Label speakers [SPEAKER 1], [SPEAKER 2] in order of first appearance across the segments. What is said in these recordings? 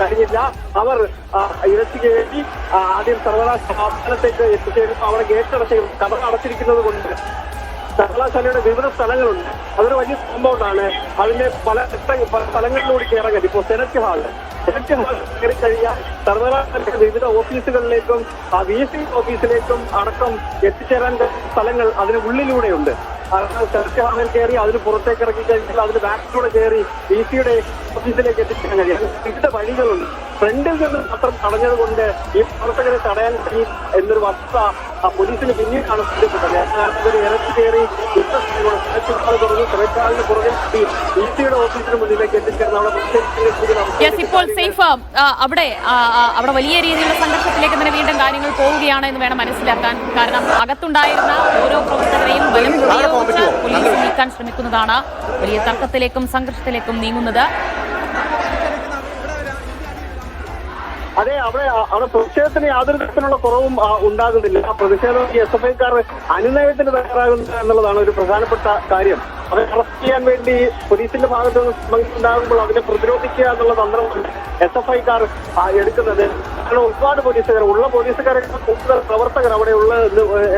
[SPEAKER 1] കഴിഞ്ഞില്ല. അവർ ആ, വേണ്ടി ആദ്യം സർവകലാശാലത്തേക്ക് എത്തിച്ചേരുമ്പോൾ അവിടെ ഗേറ്റ് അടച്ചു കവർ അടച്ചിരിക്കുന്നത് കൊണ്ട്. സർവകലാശാലയുടെ വിവിധ സ്ഥലങ്ങളുണ്ട്. അതൊരു വലിയ കോമ്പൗണ്ടാണ് അതിന്റെ പല സ്ഥലങ്ങളിലൂടെ കഴിയും ഇപ്പോൾ സെനറ്റ് ഹാൾ സെനറ്റ് ഹാൾ കയറി കഴിഞ്ഞാൽ സർവകലാശാലയുടെ വിവിധ ഓഫീസുകളിലേക്കും ആ വി സി ഓഫീസിലേക്കും അടക്കം എത്തിച്ചേരാൻ സ്ഥലങ്ങൾ അതിന് ഉള്ളിലൂടെയുണ്ട്. സെനറ്റ് ഹാളിൽ കയറി അതിന് പുറത്തേക്ക് ഇറങ്ങി കഴിഞ്ഞാൽ അതിന് ബാക്കിലൂടെ കയറി വി സിയുടെ ഓഫീസിലേക്ക് എത്തിച്ചേരാൻ കഴിയും വിവിധ വഴികളുണ്ട് ഫ്രണ്ടിൽ നിന്ന് മാത്രം തടഞ്ഞത് കൊണ്ട് ഈ പ്രവർത്തകരെ തടയാൻ കഴിയും എന്നൊരു വസ്തുത ആ പോലീസിന് പിന്നീടാണ് ഇവർ ഇറച്ചി കയറി സെനറ്റ് തുറന്നു സെനറ്റ് ഹാളിന് പുറകെ വി സിയുടെ ഓഫീസിന് മുന്നിലേക്ക് എത്തിച്ചേർന്ന് അവിടെ
[SPEAKER 2] യെസ് ഇപ്പോൾ സേഫ് അവിടെ അവിടെ വലിയ രീതിയിലുള്ള സംഘർഷത്തിലേക്ക് തന്നെ വീണ്ടും കാര്യങ്ങൾ പോവുകയാണ് എന്ന് വേണം മനസ്സിലാക്കാൻ. കാരണം അകത്തുണ്ടായിരുന്ന ഓരോ പ്രവർത്തകരെയും ബലം പോലീസ് നീക്കാൻ ശ്രമിക്കുന്നതാണ് വലിയ തർക്കത്തിലേക്കും സംഘർഷത്തിലേക്കും നീങ്ങുന്നത്.
[SPEAKER 1] അതെ അവിടെ അവിടെ പ്രതിഷേധത്തിന് യാതൊരു തരത്തിലുള്ള കുറവും ഉണ്ടാകുന്നില്ല. പ്രതിഷേധം എസ് എഫ് ഐക്കാർ അനുനയത്തിന് തയ്യാറാകുന്നു എന്നുള്ളതാണ് ഒരു പ്രധാനപ്പെട്ട കാര്യം. അവരെ അറസ്റ്റ് ചെയ്യാൻ വേണ്ടി പോലീസിന്റെ ഭാഗത്ത് ഉണ്ടാകുമ്പോൾ അതിനെ പ്രതിരോധിക്കുക എന്നുള്ള തന്ത്രമാണ് എസ് എഫ് ഐക്കാർ എടുക്കുന്നത്. കാരണം ഒരുപാട് പോലീസുകാർ ഉള്ള പോലീസുകാരെ കൂടുതൽ പ്രവർത്തകർ അവിടെ ഉള്ള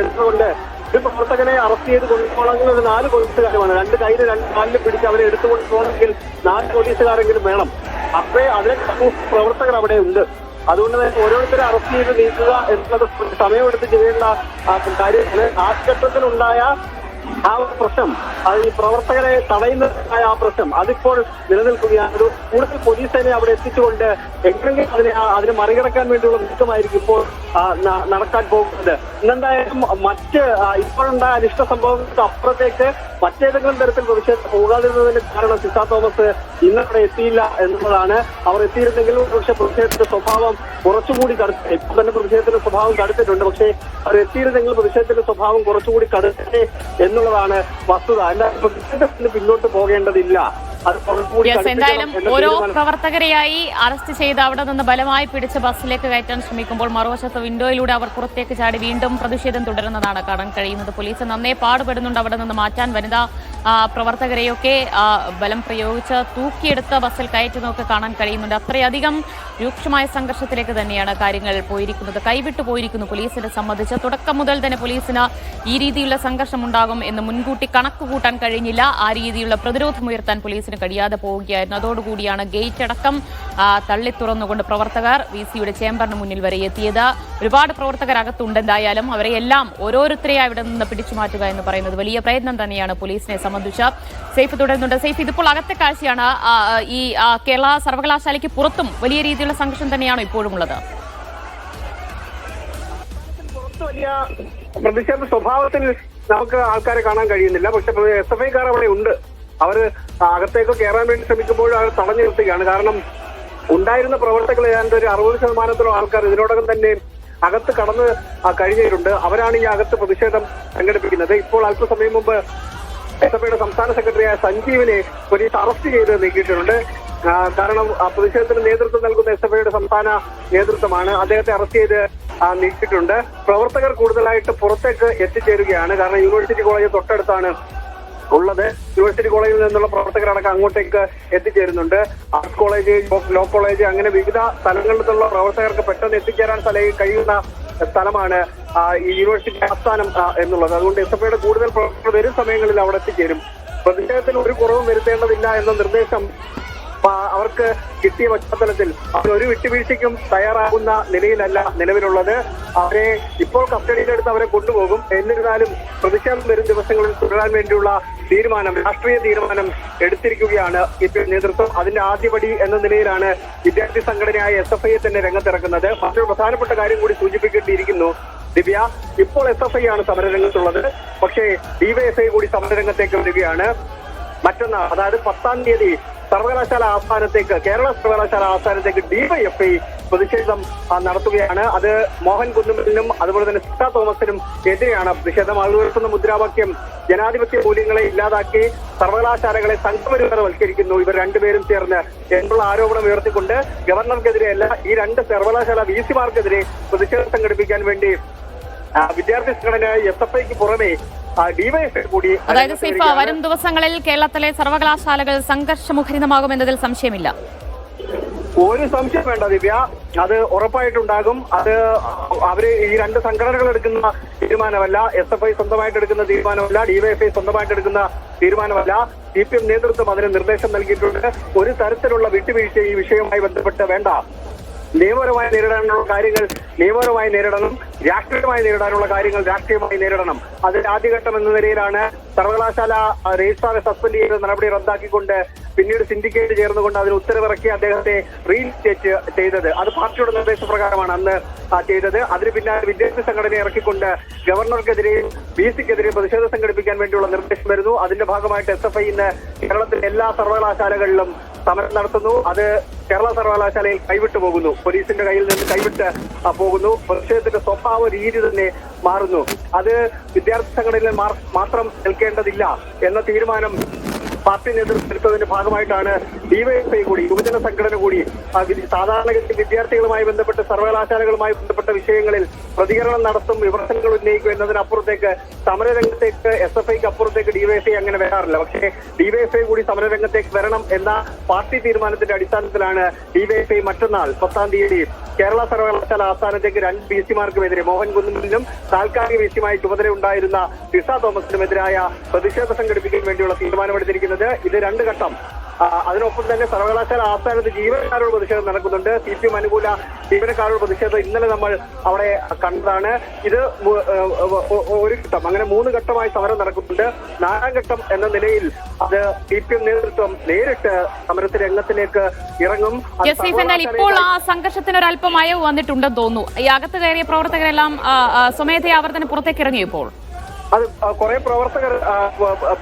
[SPEAKER 1] എടുത്തുകൊണ്ട് ഒരു പ്രവർത്തകനെ അറസ്റ്റ് ചെയ്ത് കൊണ്ടുപോകണമെങ്കിൽ നാല് പോലീസുകാരുമാണ്. രണ്ട് കയ്യിൽ രണ്ട് കാലിൽ പിടിച്ച് അവരെ എടുത്തുകൊണ്ട് പോകണമെങ്കിൽ നാല് പോലീസുകാരെങ്കിലും വേണം. അപ്പേ അതിനെ പ്രവർത്തകർ അവിടെ ഉണ്ട്. അതുകൊണ്ട് തന്നെ ഓരോരുത്തരെ അറസ്റ്റ് ചെയ്ത് നീക്കുക എന്നുള്ളത് സമയമെടുത്ത് ചെയ്യേണ്ട കാര്യമാണ്. ആ ഘട്ടത്തിലുണ്ടായ ആ പ്രശ്നം അത് ഈ പ്രവർത്തകരെ തടയുന്നതായ ആ പ്രശ്നം അതിപ്പോൾ നിലനിൽക്കുകയാണ്. ഒരു കൂടുതൽ പോലീസ് സേനയെ അവിടെ എത്തിച്ചുകൊണ്ട് എങ്ങനെയെങ്കിലും അതിനെ അതിനെ മറികടക്കാൻ വേണ്ടിയുള്ള നീക്കമായിരിക്കും ഇപ്പോൾ നടക്കാൻ പോകുന്നത്. ഇന്നെന്തായാലും മറ്റ് ഇപ്പോഴുണ്ടായ അനിഷ്ട സംഭവങ്ങൾക്ക് അപ്പുറത്തേക്ക് മറ്റേതെങ്കിലും തരത്തിൽ പ്രതിഷേധം പോകാതിരുന്നതിന് കാരണം സിസ തോമസ് ഇന്നവിടെ എത്തിയില്ല എന്നുള്ളതാണ്. അവർ എത്തിയിരുന്നെങ്കിൽ പക്ഷെ പ്രതിഷേധത്തിന്റെ സ്വഭാവം കുറച്ചുകൂടി കടുത്ത ഇപ്പൊ തന്നെ പ്രതിഷേധത്തിന്റെ സ്വഭാവം കടുത്തിട്ടുണ്ട്. പക്ഷേ അവർ എത്തിയിരുന്നെങ്കിൽ പ്രതിഷേധത്തിന്റെ സ്വഭാവം കുറച്ചുകൂടി കടുത്തേ എന്നുള്ളതാണ് വസ്തുത. എന്തായാലും പ്രതിഷേധത്തിന് പിന്നോട്ട് പോകേണ്ടതില്ല.
[SPEAKER 2] എന്തായാലും ഓരോ പ്രവർത്തകരെയായി അറസ്റ്റ് ചെയ്ത് അവിടെ നിന്ന് ബലമായി പിടിച്ച് ബസ്സിലേക്ക് കയറ്റാൻ ശ്രമിക്കുമ്പോൾ മറുവശത്ത് വിൻഡോയിലൂടെ അവർ പുറത്തേക്ക് ചാടി വീണ്ടും പ്രതിഷേധം തുടരുന്നതാണ്. കാണാൻ കഴിയുന്നത് പോലീസ് നന്നേ പാടുപെടുന്നുണ്ട്. അവിടെ നിന്ന് മാറ്റാൻ വനിതാ 감사합니다. പ്രവർത്തകരെയൊക്കെ ബലം പ്രയോഗിച്ച് തൂക്കിയെടുത്ത ബസ്സിൽ കയറ്റുന്നതൊക്കെ കാണാൻ കഴിയുന്നുണ്ട്. അത്രയധികം രൂക്ഷമായ സംഘർഷത്തിലേക്ക് തന്നെയാണ് കാര്യങ്ങൾ പോയിരിക്കുന്നത്. കൈവിട്ടു പോയിരിക്കുന്നു പോലീസിനെ സംബന്ധിച്ച്. തുടക്കം മുതൽ തന്നെ പോലീസിന് ഈ രീതിയിലുള്ള സംഘർഷം ഉണ്ടാകും എന്ന് മുൻകൂട്ടി കണക്ക് കൂട്ടാൻ കഴിഞ്ഞില്ല. ആ രീതിയിലുള്ള പ്രതിരോധം ഉയർത്താൻ പോലീസിന് കഴിയാതെ പോവുകയായിരുന്നു. അതോടുകൂടിയാണ് ഗേറ്റ് അടക്കം തള്ളി തുറന്നുകൊണ്ട് പ്രവർത്തകർ വി സിയുടെ ചേംബറിന് മുന്നിൽ വരെ എത്തിയത്. ഒരുപാട് പ്രവർത്തകർ അകത്തുണ്ട് എന്തായാലും. അവരെ എല്ലാം ഓരോരുത്തരെയും അവിടെ നിന്ന് പിടിച്ചു മാറ്റുക എന്ന് പറയുന്നത് വലിയ പ്രയത്നം തന്നെയാണ് പോലീസിനെ സംബന്ധിച്ച് സേഫ് തുടരുന്നുണ്ട്. സേഫ് ഇതിപ്പോൾ അകത്തെ കാഴ്ചയാണ്. ഈ കേരള സർവകലാശാലയ്ക്ക് പുറത്തും വലിയ രീതിയിലുള്ള സംഘർഷം തന്നെയാണ് ഇപ്പോഴും ഉള്ളത്
[SPEAKER 1] വലിയ പ്രതിഷേധ സ്വഭാവത്തിൽ നമുക്ക് ആൾക്കാരെ കാണാൻ കഴിയുന്നില്ല. പക്ഷെ എസ് എഫ് ഐക്കാർ അവിടെ ഉണ്ട്. അവർ അകത്തേക്ക് കയറാൻ വേണ്ടി ശ്രമിക്കുമ്പോൾ അവർ തടഞ്ഞു നിർത്തുകയാണ്. കാരണം ഉണ്ടായിരുന്ന പ്രവർത്തകർ ഏതാണ്ട് ഒരു അറുപത് ശതമാനത്തോളം ആൾക്കാർ ഇതിനോടകം തന്നെ അകത്ത് കടന്ന് കഴിഞ്ഞിട്ടുണ്ട് അവരാണ് ഈ അകത്ത് പ്രതിഷേധം സംഘടിപ്പിക്കുന്നത്. ഇപ്പോൾ അല്പസമയം മുമ്പ് എസ് എഫ് ഐയുടെ സംസ്ഥാന സെക്രട്ടറിയായ സഞ്ജീവിനെ പോലീസ് അറസ്റ്റ് ചെയ്ത് നീക്കിയിട്ടുണ്ട്. കാരണം പ്രതിഷേധത്തിന് നേതൃത്വം നൽകുന്ന എസ് എഫ് ഐയുടെ സംസ്ഥാന നേതൃത്വമാണ് അദ്ദേഹത്തെ അറസ്റ്റ് ചെയ്ത് നീക്കിയിട്ടുണ്ട്. പ്രവർത്തകർ കൂടുതലായിട്ട് പുറത്തേക്ക് എത്തിച്ചേരുകയാണ്. കാരണം യൂണിവേഴ്സിറ്റി കോളേജ് തൊട്ടടുത്താണ് ഉള്ളത്. യൂണിവേഴ്സിറ്റി കോളേജിൽ നിന്നുള്ള പ്രവർത്തകരടക്കം അങ്ങോട്ടേക്ക് എത്തിച്ചേരുന്നുണ്ട്. ആർട്സ് കോളേജ് ലോ കോളേജ് അങ്ങനെ വിവിധ സ്ഥലങ്ങളിൽ നിന്നുള്ള പ്രവർത്തകർക്ക് പെട്ടെന്ന് എത്തിച്ചേരാൻ കഴിയുന്ന സ്ഥലമാണ് യൂണിവേഴ്സിറ്റി ആസ്ഥാനം എന്നുള്ളത്. അതുകൊണ്ട് എസ് എഫ് ഐയുടെ കൂടുതൽ പ്രവർത്തകർ വരും സമയങ്ങളിൽ അവിടെ എത്തിച്ചേരും. പ്രതിഷേധത്തിൽ ഒരു കുറവും വരുത്തേണ്ടതില്ല എന്ന നിർദ്ദേശം അവർക്ക് കിട്ടിയ പശ്ചാത്തലത്തിൽ അവർ ഒരു വിട്ടുവീഴ്ചയ്ക്കും തയ്യാറാകുന്ന നിലയിലല്ല നിലവിലുള്ളത്. അവരെ ഇപ്പോൾ കസ്റ്റഡിയിലെടുത്ത് അവരെ കൊണ്ടുപോകും. എന്നിരുന്നാലും പ്രതിഷേധം വരും ദിവസങ്ങളിൽ തുടരാൻ വേണ്ടിയുള്ള തീരുമാനം രാഷ്ട്രീയ തീരുമാനം എടുത്തിരിക്കുകയാണ് ഇപ്പോൾ നേതൃത്വം. അതിന്റെ ആദ്യപടി എന്ന നിലയിലാണ് വിദ്യാർത്ഥി സംഘടനയായ എസ് എഫ് ഐയെ തന്നെ രംഗത്തിറക്കുന്നത്. മറ്റൊരു പ്രധാനപ്പെട്ട കാര്യം കൂടി സൂചിപ്പിക്കേണ്ടിയിരിക്കുന്നു. ദിവ്യ ഇപ്പോൾ എസ് എഫ് ഐ ആണ് സമരരംഗത്തുള്ളത്. പക്ഷേ ഡിവൈഎസ്ഐ കൂടി സമരരംഗത്തേക്ക് വരികയാണ്. മറ്റൊന്ന് അതായത് പത്താം തീയതി സർവകലാശാല ആസ്ഥാനത്തേക്ക് കേരള സർവകലാശാല ആസ്ഥാനത്തേക്ക് ഡിവൈഎഫ്ഐ പ്രതിഷേധം നടത്തുകയാണ്. അത് മോഹൻ കുന്നുമലിനും അതുപോലെ തന്നെ സിത്ത തോമസിനും എതിരെയാണ് പ്രതിഷേധം. ആളുകൾ ഉയർത്തുന്ന മുദ്രാവാക്യം ജനാധിപത്യ മൂല്യങ്ങളെ ഇല്ലാതാക്കി സർവകലാശാലകളെ സംഘപരിവാരവൽക്കരിക്കുന്നു ഇവർ രണ്ടുപേരും ചേർന്ന് എന്നുള്ള ആരോപണം ഉയർത്തിക്കൊണ്ട് ഗവർണർക്കെതിരെയല്ല ഈ രണ്ട് സർവകലാശാല വി സിമാർക്കെതിരെ പ്രതിഷേധം സംഘടിപ്പിക്കാൻ വേണ്ടി വിദ്യാർത്ഥി സംഘടന എസ് എഫ് ഐക്ക് പുറമെ ഡിവൈഎഫ്ഐ കൂടി
[SPEAKER 2] അതായത് സിഫ വരും ദിവസങ്ങളിൽ കേരളത്തിലെ സർവകലാശാലകൾ സംഘർഷമുഖരിതമാകുമെന്നതിൽ സംശയമില്ല.
[SPEAKER 1] ഒരു സംശയം വേണ്ട ദിവ്യ. അത് ഉറപ്പായിട്ടുണ്ടാകും. അത് അവർ ഈ രണ്ട് സംഘടനകൾ എടുക്കുന്ന തീരുമാനമല്ല എസ് എഫ് ഐ സ്വന്തമായിട്ട് എടുക്കുന്ന തീരുമാനമല്ല ഡിവൈഎഫ്ഐ സ്വന്തമായിട്ട് എടുക്കുന്ന തീരുമാനമല്ല. സി പി എം നേതൃത്വം അതിന് നിർദ്ദേശം നൽകിയിട്ടുണ്ട്. ഒരു തരത്തിലുള്ള വിട്ടുവീഴ്ച ഈ വിഷയവുമായി ബന്ധപ്പെട്ട് വേണ്ട. നിയമപരമായി നേരിടാനുള്ള കാര്യങ്ങൾ നിയമപരമായി നേരിടണം. രാഷ്ട്രീയമായി നേരിടാനുള്ള കാര്യങ്ങൾ രാഷ്ട്രീയമായി നേരിടണം. അതിന്റെ ആദ്യഘട്ടം എന്ന നിലയിലാണ് സർവകലാശാല രജിസ്ട്രാറെ സസ്പെൻഡ് ചെയ്ത നടപടി റദ്ദാക്കിക്കൊണ്ട് പിന്നീട് സിൻഡിക്കേറ്റ് ചേർന്നുകൊണ്ട് അതിന് ഉത്തരവിറക്കി അദ്ദേഹത്തെ റീഇൻസ്റ്റേറ്റ് ചെയ്തത്. അത് പാർട്ടിയുടെ നിർദ്ദേശപ്രകാരമാണ് അന്ന് ചെയ്തത്. അതിന് പിന്നാലെ വിദ്യാർത്ഥി സംഘടനയെ ഇറക്കിക്കൊണ്ട് ഗവർണർക്കെതിരെയും ബി സിക്കെതിരെയും പ്രതിഷേധം സംഘടിപ്പിക്കാൻ വേണ്ടിയുള്ള നിർദ്ദേശം വരുന്നു. അതിന്റെ ഭാഗമായിട്ട് എസ് എഫ് ഐ ഇന്ന് കേരളത്തിലെ എല്ലാ സർവകലാശാലകളിലും സമരം നടത്തുന്നു. അത് കേരള സർവകലാശാലയിൽ കൈവിട്ടു പോകുന്നു. പോലീസിന്റെ കയ്യിൽ നിന്ന് കൈവിട്ട് പോകുന്നു. പ്രതിഷേധത്തിന്റെ സ്വഭാവ രീതി തന്നെ മാറുന്നു. അത് വിദ്യാർത്ഥി സംഘടനയിൽ മാത്രം നിൽക്കേണ്ടതില്ല എന്ന തീരുമാനം പാർട്ടി നേതൃത്വം എടുത്തതിന്റെ ഭാഗമായിട്ടാണ് ഡിവൈഎഫ്ഐ കൂടി യുവജന സംഘടന കൂടി സാധാരണഗതി വിദ്യാർത്ഥികളുമായി ബന്ധപ്പെട്ട് സർവകലാശാലകളുമായി ബന്ധപ്പെട്ട വിഷയങ്ങളിൽ പ്രതികരണം നടത്തും വിമർശനങ്ങൾ ഉന്നയിക്കും എന്നതിനപ്പുറത്തേക്ക് സമരരംഗത്തേക്ക് എസ് എഫ് ഐക്ക് അപ്പുറത്തേക്ക് ഡിവൈഎഫ്ഐ അങ്ങനെ വരാറില്ല. പക്ഷേ ഡിവൈഎഫ്ഐ കൂടി സമരരംഗത്തേക്ക് വരണം എന്ന പാർട്ടി തീരുമാനത്തിന്റെ അടിസ്ഥാനത്തിലാണ് ഡിവൈഎഫ്ഐ മറ്റന്നാൾ പത്താം തീയതി കേരള സർവകലാശാല ആസ്ഥാനത്തേക്ക് രണ്ട് ബി സിമാർക്കുമെതിരെ മോഹൻ കുന്നുമിനും താൽക്കാലിക ബി സിയുമായി ചുമതല ഉണ്ടായിരുന്ന ടിസ തോമസിനുമെതിരായ പ്രതിഷേധം സംഘടിപ്പിക്കാൻ വേണ്ടിയുള്ള തീരുമാനമെടുത്തിരിക്കുന്നത് ഇത് രണ്ട് ഘട്ടം. അതിനൊപ്പം തന്നെ സർവകലാശാല ആസ്ഥാനത്ത് ജീവനക്കാരോട് പ്രതിഷേധം നടക്കുന്നുണ്ട്. സി പി എം അനുകൂല ജീവനക്കാരോട് പ്രതിഷേധം ഇന്നലെ നമ്മൾ അവിടെ കണ്ടതാണ്. ഇത് ഒരു ഘട്ടം. അങ്ങനെ മൂന്ന് ഘട്ടമായി സമരം നടക്കുന്നുണ്ട്. നാലാം ഘട്ടം എന്ന നിലയിൽ അത് സി പി എം നേതൃത്വം നേരിട്ട് സമരത്തിന് രംഗത്തിലേക്ക് ഇറങ്ങും.
[SPEAKER 2] ഇപ്പോൾ ആ സംഘർഷത്തിന് ഒരു അല്പം അയവ് വന്നിട്ടുണ്ടെന്ന് തോന്നുന്നു. ഈ അകത്ത് കയറിയ പ്രവർത്തകരെല്ലാം സ്വമേധയാ അവർ തന്നെ പുറത്തേക്ക് ഇറങ്ങി ഇപ്പോൾ
[SPEAKER 1] അത് കുറെ പ്രവർത്തകർ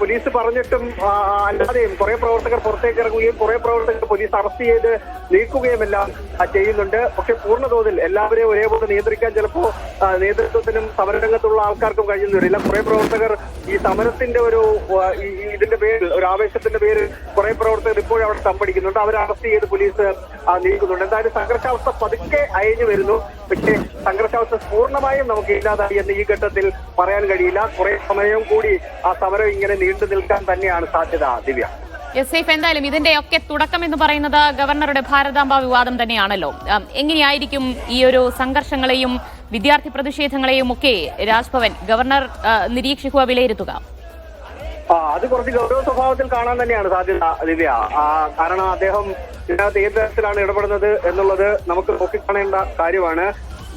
[SPEAKER 1] പോലീസ് പറഞ്ഞിട്ടും അല്ലാതെയും കുറെ പ്രവർത്തകർ പുറത്തേക്ക് ഇറങ്ങുകയും കുറെ പ്രവർത്തകർ പോലീസ് അറസ്റ്റ് ചെയ്ത് നീക്കുകയും എല്ലാം ചെയ്യുന്നുണ്ട്. പക്ഷെ പൂർണതോതിൽ എല്ലാവരെയും ഒരേപോലെ നിയന്ത്രിക്കാൻ ചിലപ്പോ ആ, നേതൃത്വത്തിനും സമരരംഗത്തുള്ള ആൾക്കാർക്കും കഴിയുന്നില്ല കുറെ പ്രവർത്തകർ ഈ സമരത്തിന്റെ ഒരു ഇതിന്റെ പേര് ഒരു ആവേശത്തിന്റെ പേര് കുറെ പ്രവർത്തകർ ഇപ്പോഴും അവിടെ തമ്പടിക്കുന്നുണ്ട്. അവരെ അറസ്റ്റ് ചെയ്ത് പോലീസ് നീക്കുന്നുണ്ട്. എന്തായാലും സംഘർഷാവസ്ഥ പതുക്കെ അയഞ്ഞു വരുന്നു. പക്ഷേ സംഘർഷാവസ്ഥ പൂർണമായും നമുക്ക് ഇല്ലാതായി എന്ന് ഈ ഘട്ടത്തിൽ പറയാൻ കഴിയില്ല. കുറെ സമയം കൂടി ആ സമരം ഇങ്ങനെ നീണ്ടു നിൽക്കാൻ തന്നെയാണ് സാധ്യത ദിവ്യ.
[SPEAKER 2] എസ് സൈഫ് എന്തായാലും ഇതിന്റെ ഒക്കെ തുടക്കം എന്ന് പറയുന്നത് ഗവർണറുടെ ഭാരതാംബ വിവാദം തന്നെയാണല്ലോ. എങ്ങനെയായിരിക്കും ഈ ഒരു സംഘർഷങ്ങളെയും വിദ്യാർത്ഥി പ്രതിഷേധങ്ങളെയും ഒക്കെ രാജ്ഭവൻ ഗവർണർ നിരീക്ഷിക്കുക വിലയിരുത്തുക?
[SPEAKER 1] അത് കുറച്ച് ഗൗരവ സ്വഭാവത്തിൽ കാണാൻ തന്നെയാണ് സാധ്യത ദിവ്യ. കാരണം അദ്ദേഹം ഇതിനകത്ത് ഏത് തരത്തിലാണ് ഇടപെടുന്നത് എന്നുള്ളത് നമുക്ക് നോക്കിക്കാണേണ്ട കാര്യമാണ്.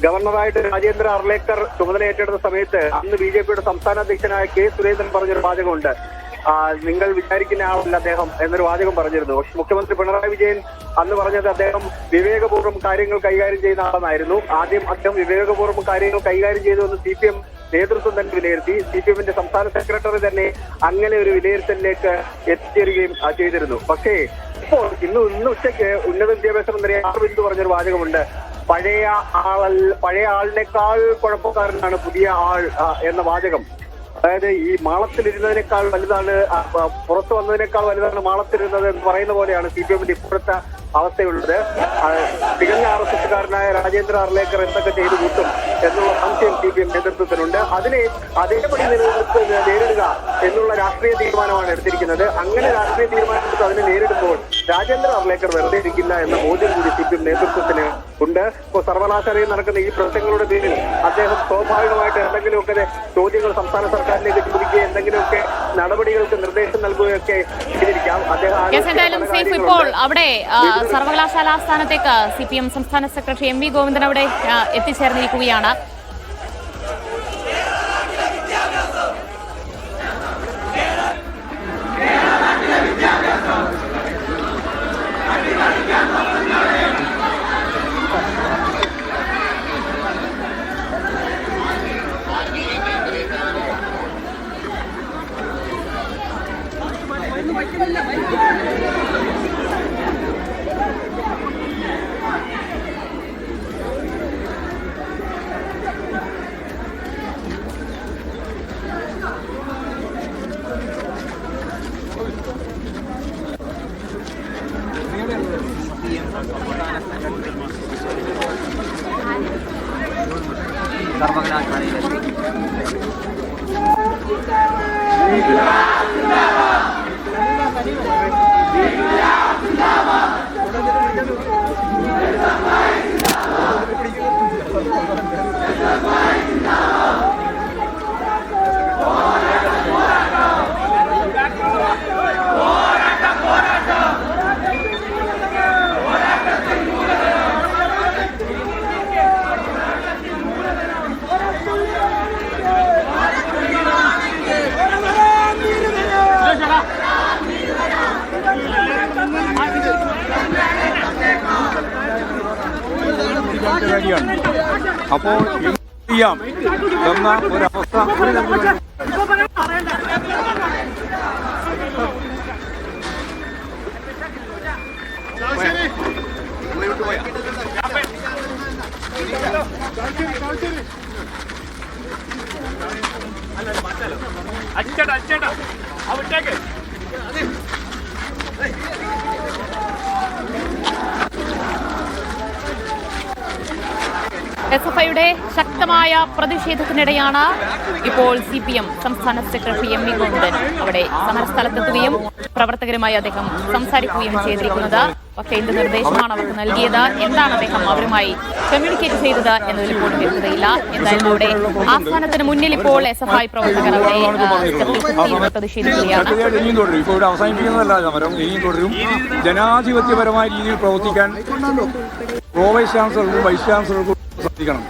[SPEAKER 1] ഗവർണറായിട്ട് രാജേന്ദ്ര അർലേക്കർ ചുമതല ഏറ്റെടുത്ത സമയത്ത് അന്ന് ബി ജെ പിയുടെ സംസ്ഥാന അധ്യക്ഷനായ കെ സുരേന്ദ്രൻ പറഞ്ഞൊരു വാചകമുണ്ട്. നിങ്ങൾ വിചാരിക്കുന്ന ആളല്ല അദ്ദേഹം എന്നൊരു വാചകം പറഞ്ഞിരുന്നു. പക്ഷെ മുഖ്യമന്ത്രി പിണറായി വിജയൻ അന്ന് പറഞ്ഞത് അദ്ദേഹം വിവേകപൂർവം കാര്യങ്ങൾ കൈകാര്യം ചെയ്യുന്ന ആളെന്നായിരുന്നു ആദ്യം അദ്ദേഹം വിവേകപൂർവം കാര്യങ്ങൾ കൈകാര്യം ചെയ്തു എന്ന് സി പി എം നേതൃത്വം തന്നെ വിലയിരുത്തി. സി പി എമ്മിന്റെ സംസ്ഥാന സെക്രട്ടറി തന്നെ അങ്ങനെ ഒരു വിലയിരുത്തലിലേക്ക് എത്തിച്ചേരുകയും ചെയ്തിരുന്നു. പക്ഷേ ഇപ്പോൾ ഇന്ന് ഇന്ന് ഉച്ചയ്ക്ക് ഉന്നത വിദ്യാഭ്യാസ മന്ത്രി ആർ ബിന്ദു പറഞ്ഞൊരു വാചകമുണ്ട്. പഴയ ആൾ പഴയ ആളിനേക്കാൾ കുഴപ്പക്കാരനാണ് പുതിയ ആൾ എന്ന വാചകം. അതായത് ഈ മാളത്തിലിരുന്നതിനേക്കാൾ വലുതാണ് പുറത്തു വന്നതിനേക്കാൾ വലുതാണ് മാളത്തിലിരുന്നത് എന്ന് പറയുന്ന പോലെയാണ് സി പി എമ്മിന്റെ ഇപ്പോഴത്തെ അവസ്ഥയുള്ളത്. തികഞ്ഞ ആർ എസ് എസ്സുകാരനായ രാജേന്ദ്ര അർലേക്കർ എന്തൊക്കെ ചെയ്തു കൂട്ടും എന്നുള്ള സംശയം സി പി എം നേതൃത്വത്തിനുണ്ട്. അതിനെ അതേപടി നിലനിർത്തി നേരിടുക എന്നുള്ള രാഷ്ട്രീയ തീരുമാനമാണ് എടുത്തിരിക്കുന്നത്. അങ്ങനെ രാഷ്ട്രീയ തീരുമാനം എടുത്ത് അതിനെ നേരിടുമ്പോൾ രാജേന്ദ്ര അർലേക്കർ വെറുതെ ഇരിക്കില്ല എന്ന ബോധ്യം കൂടി സി പി എം നേതൃത്വത്തിന് ഉണ്ട്. ഇപ്പോൾ സർവകലാശാലയിൽ നടക്കുന്ന ഈ പ്രശ്നങ്ങളുടെ പേരിൽ അദ്ദേഹം സ്വാഭാവികമായിട്ട് എന്തെങ്കിലുമൊക്കെ ചോദ്യങ്ങൾ സംസ്ഥാന സർക്കാരിലേക്ക് ചോദിക്കുകയും എന്തെങ്കിലുമൊക്കെ നടപടികൾക്ക് നിർദ്ദേശം നൽകുകയൊക്കെ ചെയ്തിരിക്കാം. അദ്ദേഹം
[SPEAKER 2] സേഫ് ഇപ്പോൾ അവിടെ സർവകലാശാല ആസ്ഥാനത്തേക്ക് സി പി എം സംസ്ഥാന സെക്രട്ടറി എം വി ഗോവിന്ദൻ അവിടെ ആ, എത്തിച്ചേർന്നിരിക്കുകയാണ്
[SPEAKER 3] സർവകലാശാലയിലെ അപ്പോൾ ചെയ്യാം. എന്ന ഒരവസ്ഥ
[SPEAKER 2] എസ് എഫ് ഐയുടെ ശക്തമായ പ്രതിഷേധത്തിനിടെയാണ് ഇപ്പോൾ സി പി എം സംസ്ഥാന സെക്രട്ടറി എം വി ഗോവിന്ദൻ അവിടെ സമരസ്ഥലത്തെത്തുകയും പ്രവർത്തകരുമായി അദ്ദേഹം സംസാരിക്കുകയും ചെയ്തിരിക്കുന്നത്. പക്ഷേ എന്ത് നിർദ്ദേശമാണ് അവർക്ക് നൽകിയത്? എന്താണ് അദ്ദേഹം അവരുമായി കമ്മ്യൂണിക്കേറ്റ് ചെയ്തത് എന്നതിൽ പോലും വ്യക്തതയില്ല എന്തായാലും അവിടെ ആസ്ഥാനത്തിന് മുന്നിൽ ഇപ്പോൾ എസ് എഫ് ഐ പ്രവർത്തകർ അവിടെ പ്രതിഷേധിക്കുകയാണ്.
[SPEAKER 3] തീർച്ചയായിട്ടും ഇനിയും തുടരും. ഇപ്പോൾ ഇവിടെ അവസാനിപ്പിക്കുന്നതല്ല സമരം. ഇനിയും തുടരും. ജനാധിപത്യപരമായ രീതിയിൽ പ്രവർത്തിക്കാൻ ചാൻസലർക്കും വൈസ് ചാൻസലർക്കും സാധിക്കണം